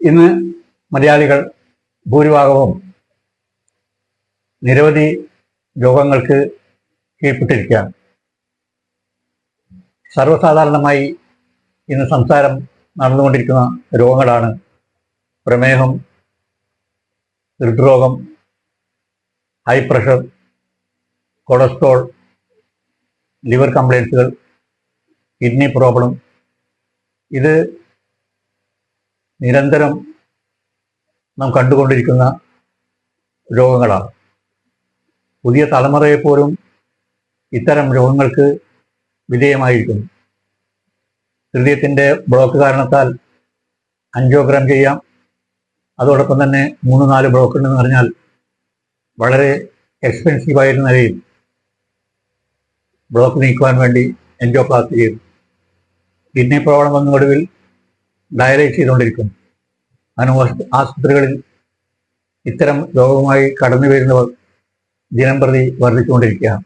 ഇന്ന് മലയാളികൾ ഭൂരിഭാഗവും നിരവധി രോഗങ്ങൾക്ക് കീഴ്പ്പെട്ടിരിക്കുകയാണ്. സർവസാധാരണമായി ഇന്ന് സംസാരം നടന്നുകൊണ്ടിരിക്കുന്ന രോഗങ്ങളാണ് പ്രമേഹം ഹൃദ്രോഗം ഹൈ പ്രഷർ കൊളസ്ട്രോൾ ലിവർ കംപ്ലയിൻസുകൾ കിഡ്നി പ്രോബ്ലം ഇത് നിരന്തരം നാം കണ്ടുകൊണ്ടിരിക്കുന്ന രോഗങ്ങളാണ്. പുതിയ തലമുറയെപ്പോലും ഇത്തരം രോഗങ്ങൾക്ക് വിധേയമായിരിക്കുന്നു. ഹൃദയത്തിന്റെ ബ്ലോക്ക് കാരണത്താൽ അഞ്ചോഗ്രാം ചെയ്യാം. അതോടൊപ്പം തന്നെ മൂന്ന് നാല് ബ്ലോക്ക് ഉണ്ടെന്ന് പറഞ്ഞാൽ വളരെ എക്സ്പെൻസീവായിരുന്ന നിലയിൽ ബ്ലോക്ക് നീക്കുവാൻ വേണ്ടി എൻജോപ്ലാസ്റ്റി ചെയ്തു. കിഡ്നി പ്രോബ്ലം വന്ന ഒടുവിൽ ഡയലൈസ് ചെയ്തുകൊണ്ടിരിക്കുന്നു അനു ആശുപത്രികളിൽ ഇത്തരം രോഗവുമായി കടന്നു വരുന്നവർ ദിനം പ്രതി വർദ്ധിച്ചുകൊണ്ടിരിക്കുകയാണ്.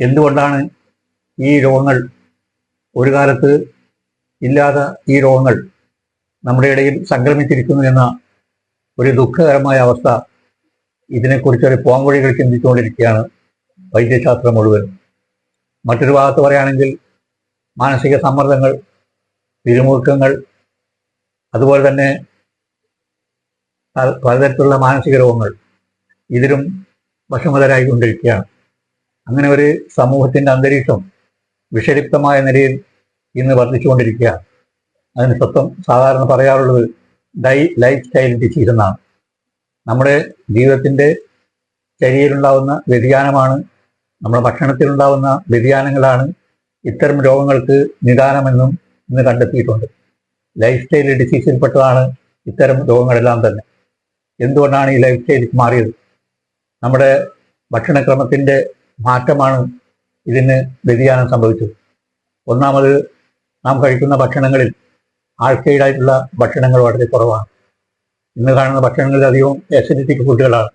എന്തുകൊണ്ടാണ് ഈ രോഗങ്ങൾ ഒരു കാലത്ത് ഇല്ലാത്ത ഈ രോഗങ്ങൾ നമ്മുടെ ഇടയിൽ സംക്രമിച്ചിരിക്കുന്നു എന്ന ഒരു ദുഃഖകരമായ അവസ്ഥ ഇതിനെക്കുറിച്ച് ഒരു പോംവഴികൾ ചിന്തിച്ചുകൊണ്ടിരിക്കുകയാണ് വൈദ്യശാസ്ത്രം മുഴുവൻ. മറ്റൊരു ഭാഗത്ത് പറയുകയാണെങ്കിൽ മാനസിക സമ്മർദ്ദങ്ങൾ പിരിമുറുക്കങ്ങൾ അതുപോലെ തന്നെ പല- പലതരത്തിലുള്ള മാനസിക രോഗങ്ങൾ ഇതിലും വഷമതരായിക്കൊണ്ടിരിക്കുകയാണ് അങ്ങനെ ഒരു സമൂഹത്തിന്റെ അന്തരീക്ഷം വിഷലിപ്തമായ നിലയിൽ ഇന്ന് വർദ്ധിച്ചുകൊണ്ടിരിക്കുകയാണ്. അതിന് സ്വത്വം സാധാരണ പറയാറുള്ളത് ഡൈ ലൈഫ് സ്റ്റൈൽ ഡിസീസ് എന്നാണ്. നമ്മുടെ ജീവിതത്തിന്റെ ശരീരത്തിലുണ്ടാവുന്ന വ്യതിയാനമാണ് നമ്മുടെ ഭക്ഷണത്തിലുണ്ടാവുന്ന വ്യതിയാനങ്ങളാണ് ഇത്തരം രോഗങ്ങൾക്ക് നിദാനമെന്നും ഇന്ന് കണ്ടെത്തിയിട്ടുണ്ട്. ലൈഫ് സ്റ്റൈൽ ഡിസീസിൽപ്പെട്ടതാണ് ഇത്തരം രോഗങ്ങളെല്ലാം തന്നെ. എന്തുകൊണ്ടാണ് ഈ ലൈഫ് സ്റ്റൈൽ മാറിയത്? നമ്മുടെ ഭക്ഷണക്രമത്തിന്റെ മാറ്റമാണ് ഇതിന് വ്യതിയാനം സംഭവിച്ചത്. ഒന്നാമത് നാം കഴിക്കുന്ന ഭക്ഷണങ്ങളിൽ ആൾക്കൈഡായിട്ടുള്ള ഭക്ഷണങ്ങൾ വളരെ കുറവാണ്. ഇന്ന് കാണുന്ന ഭക്ഷണങ്ങളിൽ അധികവും എസിഡിറ്റിക് ഫുഡുകളാണ്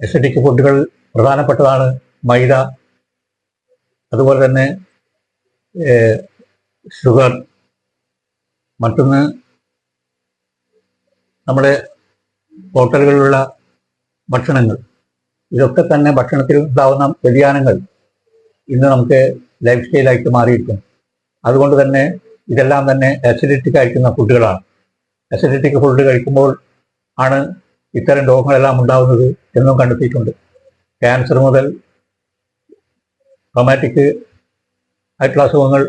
എസിഡിക് ഫുഡുകൾ പ്രധാനപ്പെട്ടതാണ് മൈദ അതുപോലെ തന്നെ ഷുഗർ. മറ്റൊന്ന് നമ്മുടെ ഹോട്ടലുകളിലുള്ള ഭക്ഷണങ്ങൾ. ഇതൊക്കെ തന്നെ ഭക്ഷണത്തിൽ ഉണ്ടാവുന്ന വ്യതിയാനങ്ങൾ ഇന്ന് നമുക്ക് ലൈഫ് സ്റ്റൈലായിട്ട് മാറിയിരിക്കും അതുകൊണ്ട് തന്നെ ഇതെല്ലാം തന്നെ അസിഡിറ്റി ആയിരിക്കുന്ന ഫുഡുകളാണ്. അസിഡിറ്റിക് ഫുഡ് കഴിക്കുമ്പോൾ ആണ് ഇത്തരം രോഗങ്ങളെല്ലാം ഉണ്ടാകുന്നത് എന്നും കണ്ടെത്തിയിട്ടുണ്ട്. ക്യാൻസർ മുതൽ റൊമാറ്റിക് ആയിട്ടുള്ള അസുഖങ്ങൾ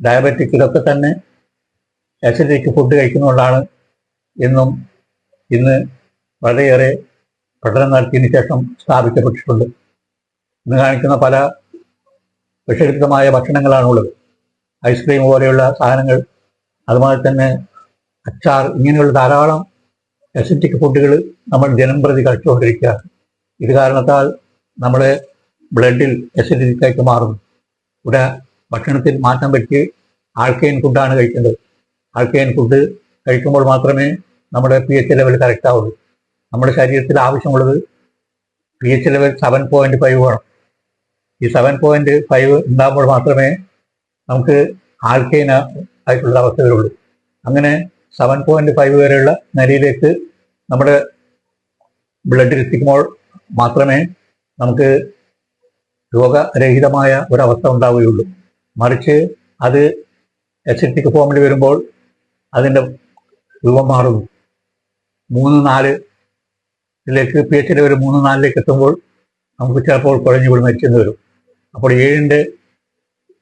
ഡയബറ്റിക് ഇതൊക്കെ തന്നെ അസിഡിക് ഫുഡ് കഴിക്കുന്നതുകൊണ്ടാണ് എന്നും ഇന്ന് വളരെയേറെ പഠനം നടത്തിയതിനു ശേഷം സ്ഥാപിക്കപ്പെട്ടിട്ടുണ്ട്. ഇന്ന് കാണിക്കുന്ന പല വിഷയുക്തമായ ഭക്ഷണങ്ങളാണുള്ളത്. ഐസ്ക്രീം പോലെയുള്ള സാധനങ്ങൾ അതുപോലെ തന്നെ അച്ചാർ ഇങ്ങനെയുള്ള ധാരാളം അസിറ്റിക് ഫുഡുകൾ നമ്മൾ ദിനം പ്രതി കഴിച്ചുകൊണ്ടിരിക്കുകയാണ്. ഇത് കാരണത്താൽ നമ്മുടെ ബ്ലഡിൽ അസിഡിറ്റിക്കായിട്ട് മാറുന്നു. ഇവിടെ ഭക്ഷണത്തിൽ മാറ്റം വരുത്തി ആൾക്കെയിൻ ഫുഡാണ് കഴിക്കേണ്ടത്. ആൾക്കെയിൻ ഫുഡ് കഴിക്കുമ്പോൾ മാത്രമേ നമ്മുടെ പി എച്ച് ലെവൽ കറക്റ്റ് ആവുള്ളൂ. നമ്മുടെ ശരീരത്തിൽ ആവശ്യമുള്ളത് P H level seven point five വേണം. ഈ സെവൻ പോയിന്റ് ഫൈവ് ഉണ്ടാകുമ്പോൾ മാത്രമേ നമുക്ക് ആൽക്കൈന ആയിട്ടുള്ള അവസ്ഥ വരുള്ളൂ അങ്ങനെ സെവൻ പോയിന്റ് ഫൈവ് വരെയുള്ള നിലയിലേക്ക് നമ്മുടെ ബ്ലഡിൽ എത്തിക്കുമ്പോൾ മാത്രമേ നമുക്ക് രോഗരഹിതമായ ഒരവസ്ഥ ഉണ്ടാവുകയുള്ളൂ. മറിച്ച് അത് എസിറ്റിക് ഫോമിൽ വരുമ്പോൾ അതിന്റെ രൂപം മാറുന്നു മൂന്ന് നാല് ഇതിലേക്ക് പി എച്ച് ഒരു മൂന്ന് നാലിലേക്ക് എത്തുമ്പോൾ നമുക്ക് ചിലപ്പോൾ കുഴഞ്ഞു വീട് മരിച്ചെന്ന് വരും. അപ്പോൾ ഏഴിന്റെ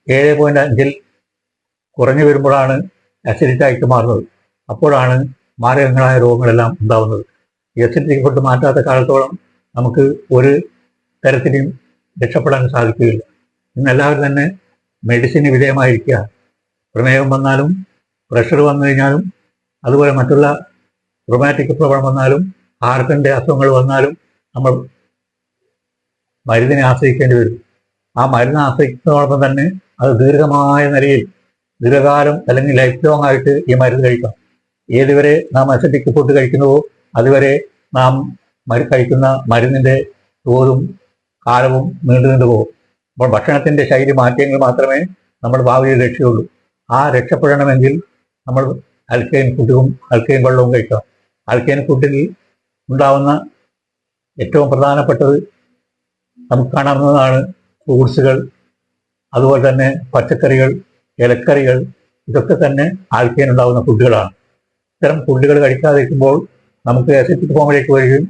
ഏഴ് പോയിന്റ് അഞ്ചിൽ കുറഞ്ഞു വരുമ്പോഴാണ് അസിഡിറ്റായിട്ട് മാറുന്നത്. അപ്പോഴാണ് മാരകങ്ങളായ രോഗങ്ങളെല്ലാം ഉണ്ടാവുന്നത്. അസിഡിക് ഫുഡ് മാറ്റാത്ത കാലത്തോളം നമുക്ക് ഒരു തരത്തിലും രക്ഷപ്പെടാൻ സാധിക്കുകയില്ല. ഇന്ന് എല്ലാവരും തന്നെ മെഡിസിന് വിധേയമായിരിക്കുക. പ്രമേഹം വന്നാലും പ്രഷർ വന്നു കഴിഞ്ഞാലും അതുപോലെ മറ്റുള്ള റൊമാറ്റിക് പ്രോബ്ലം വന്നാലും ഹാർട്ടിന്റെ അസുഖങ്ങൾ വന്നാലും നമ്മൾ മരുന്നിനെ ആശ്രയിക്കേണ്ടി വരും. ആ മരുന്ന് ആശ്രയിക്കുന്നതോടൊപ്പം തന്നെ അത് ദീർഘമായ നിലയിൽ ദീർഘകാലം അല്ലെങ്കിൽ ലൈഫ് ലോങ് ആയിട്ട് ഈ മരുന്ന് കഴിക്കാം. ഏതുവരെ നാം അസറ്റിക് ഫുഡ് കഴിക്കുന്നുവോ അതുവരെ നാം കഴിക്കുന്ന മരുന്നിന്റെ തോതും കാലവും നീണ്ടു നീണ്ടു പോകും അപ്പോൾ ഭക്ഷണത്തിന്റെ ശൈലി മാറ്റിയെങ്കിൽ മാത്രമേ നമ്മൾ ഭാവിയിൽ രക്ഷയുള്ളൂ. ആ രക്ഷപ്പെടണമെങ്കിൽ നമ്മൾ അൽക്കൈൻ ഫുഡും അൽക്കൈൻ വെള്ളവും കഴിക്കണം. അൽക്കൈൻ ഫുഡിൽ ഉണ്ടാവുന്ന ഏറ്റവും പ്രധാനപ്പെട്ടത് നമുക്ക് കാണാവുന്നതാണ് ഫ്രൂട്ട്സുകൾ അതുപോലെ തന്നെ പച്ചക്കറികൾ ഇലക്കറികൾ ഇതൊക്കെ തന്നെ ആൽക്കൈൻ ഉണ്ടാകുന്ന ഫുഡുകളാണ് ഇത്തരം ഫുഡുകൾ കഴിക്കാതിരിക്കുമ്പോൾ നമുക്ക് അസിറ്റിക് ഫോമിലേക്ക് വരികയും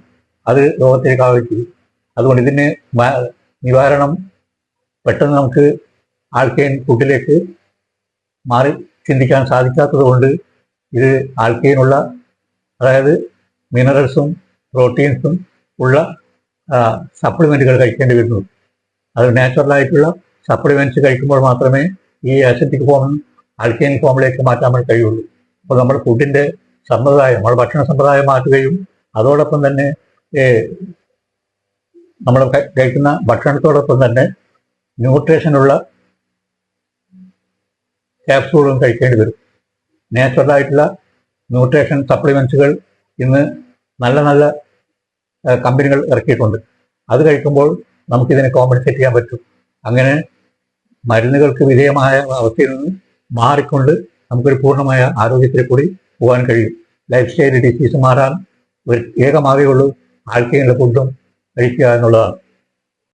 അത് രോഗത്തിലേക്ക് ആവുകയും അതുകൊണ്ട് ഇതിന് നിവാരണം പെട്ടെന്ന് നമുക്ക് ആൽക്കൈൻ കൂട്ടിലേക്ക് മാറി ചിന്തിക്കാൻ സാധിക്കാത്തത് കൊണ്ട് ഇത് ആൽക്കൈനുള്ള അതായത് മിനറൽസും പ്രോട്ടീൻസും ഉള്ള സപ്ലിമെന്റുകൾ കഴിക്കേണ്ടി വരുന്നു. അത് നാച്ചുറലായിട്ടുള്ള സപ്ലിമെന്റ്സ് കഴിക്കുമ്പോൾ മാത്രമേ ഈ ആസിഡിക് ഫോം ആൽക്കൈൻ ഫോമിലേക്ക് മാറ്റാൻ നമ്മൾ കഴിയുള്ളൂ. അപ്പോൾ നമ്മുടെ ഫുഡിന്റെ സമ്പ്രദായം നമ്മുടെ ഭക്ഷണ സമ്പ്രദായം മാറ്റുകയും അതോടൊപ്പം തന്നെ നമ്മൾ കഴിക്കുന്ന ഭക്ഷണത്തോടൊപ്പം തന്നെ ന്യൂട്രീഷനുള്ള ക്യാപ്സൂളും കഴിക്കേണ്ടി വരും. നാച്ചുറലായിട്ടുള്ള ന്യൂട്രീഷൻ സപ്ലിമെൻസുകൾ ഇന്ന് നല്ല നല്ല കമ്പനികൾ ഇറക്കിയിട്ടുണ്ട്. അത് കഴിക്കുമ്പോൾ നമുക്കിതിനെ കോമ്പൻസേറ്റ് ചെയ്യാൻ പറ്റും. അങ്ങനെ മരുന്നുകൾക്ക് വിധേയമായ അവസ്ഥയിൽ നിന്ന് മാറിക്കൊണ്ട് നമുക്കൊരു പൂർണമായ ആരോഗ്യത്തിൽ കൂടി പോകാൻ കഴിയും. ലൈഫ് സ്റ്റൈൽ ഡിസീസ് മാറാൻ ഒരു ഏക ഉള്ളൂ. ആൽക്കൈനുള്ള ഫുഡും കഴിക്കുക എന്നുള്ളതാണ്.